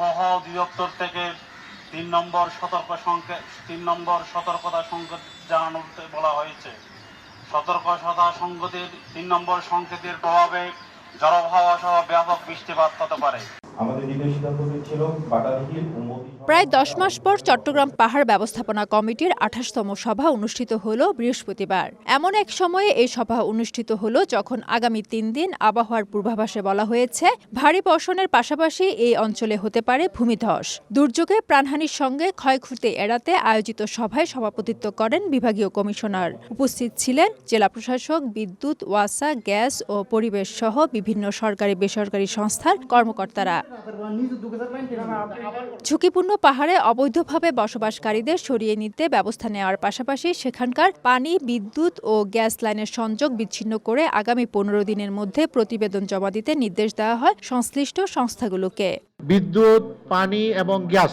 আবহাওয়া অধিদপ্তর থেকে তিন নম্বর সতর্ক সংকেত তিন নম্বর সতর্কতা সংকেত জানানোতে বলা হয়েছে। সতর্ক সতা সংকেতের, তিন নম্বর সংকেতের প্রভাবে জলভাবা সহ ব্যাপক বৃষ্টিপাত হতে পারে। প্রায় দশ মাস পর চট্টগ্রাম পাহাড় ব্যবস্থাপনা কমিটির আঠাশতম সভা অনুষ্ঠিত হল বৃহস্পতিবার। এমন এক সময়ে এই সভা অনুষ্ঠিত হল যখন আগামী তিন দিন আবহাওয়ার পূর্বাভাসে বলা হয়েছে, ভারী বর্ষণের পাশাপাশি এই অঞ্চলে হতে পারে ভূমিধস। দুর্যোগে প্রাণহানির সঙ্গে ক্ষয়ক্ষতি এড়াতে আয়োজিত সভায় সভাপতিত্ব করেন বিভাগীয় কমিশনার। উপস্থিত ছিলেন জেলা প্রশাসক, বিদ্যুৎ, ওয়াসা, গ্যাস ও পরিবেশ সহ বিভিন্ন সরকারি বেসরকারি সংস্থার কর্মকর্তারা। ঝুঁকিপূর্ণ পাহাড়ে অবৈধভাবে বসবাসকারীদের সরিয়ে নিতে ব্যবস্থা নেওয়ার পাশাপাশি সেখানকার পানি, বিদ্যুৎ ও গ্যাস লাইনের সংযোগ বিচ্ছিন্ন করে আগামী পনেরো দিনের মধ্যে প্রতিবেদন জমা দিতে নির্দেশ দেওয়া হয় সংশ্লিষ্ট সংস্থাগুলোকে। বিদ্যুৎ, পানি এবং গ্যাস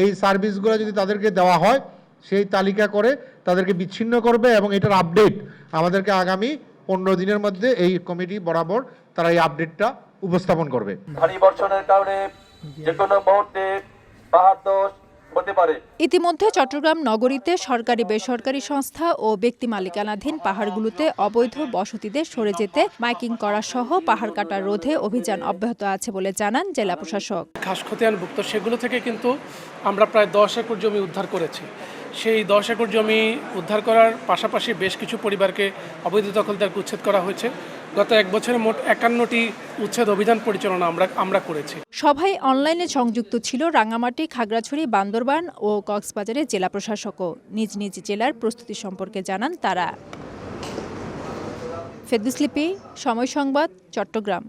এই সার্ভিসগুলো যদি তাদেরকে দেওয়া হয়, সেই তালিকা করে তাদেরকে বিচ্ছিন্ন করবে এবং এটার আপডেট আমাদেরকে আগামী পনেরো দিনের মধ্যে এই কমিটি বরাবর তারা এই আপডেটটা উপস্থাপন করবে। ভারী বর্ষণের কারণে যে কোনো মুহূর্তে পাহাড় ধস হতে পারে। ইতিমধ্যে চট্টগ্রাম নগরীতে সরকারি বেসরকারি সংস্থা ও ব্যক্তি মালিকানাধীন পাহাড়গুলোতে অবৈধ বসতিদের সরে যেতে মাইকিং করা সহ পাহাড় কাটা রোধে অভিযান অব্যাহত আছে বলে জানান জেলা প্রশাসক। ঘাস খতিয়ানভুক্ত সেগুলো থেকে কিন্তু আমরা প্রায় দশ একর জমি উদ্ধার করেছি। সেই দশ একর জমি উদ্ধার করার পাশাপাশি বেশ কিছু পরিবারকে অবৈধ দখলদারকে উচ্ছেদ করা হয়েছে। গত এক বছরে মোট একান্নটি উচ্ছেদ অভিযান পরিচালনা আমরা আমরা করেছি। সভায় অনলাইনে সংযুক্ত ছিল রাঙামাটি, খাগড়াছড়ি, বান্দরবান ও কক্সবাজারের জেলা প্রশাসকও। নিজ নিজ জেলার প্রস্তুতি সম্পর্কে জানান তারা। ফেদুসলিপি সময় সংবাদ, চট্টগ্রাম।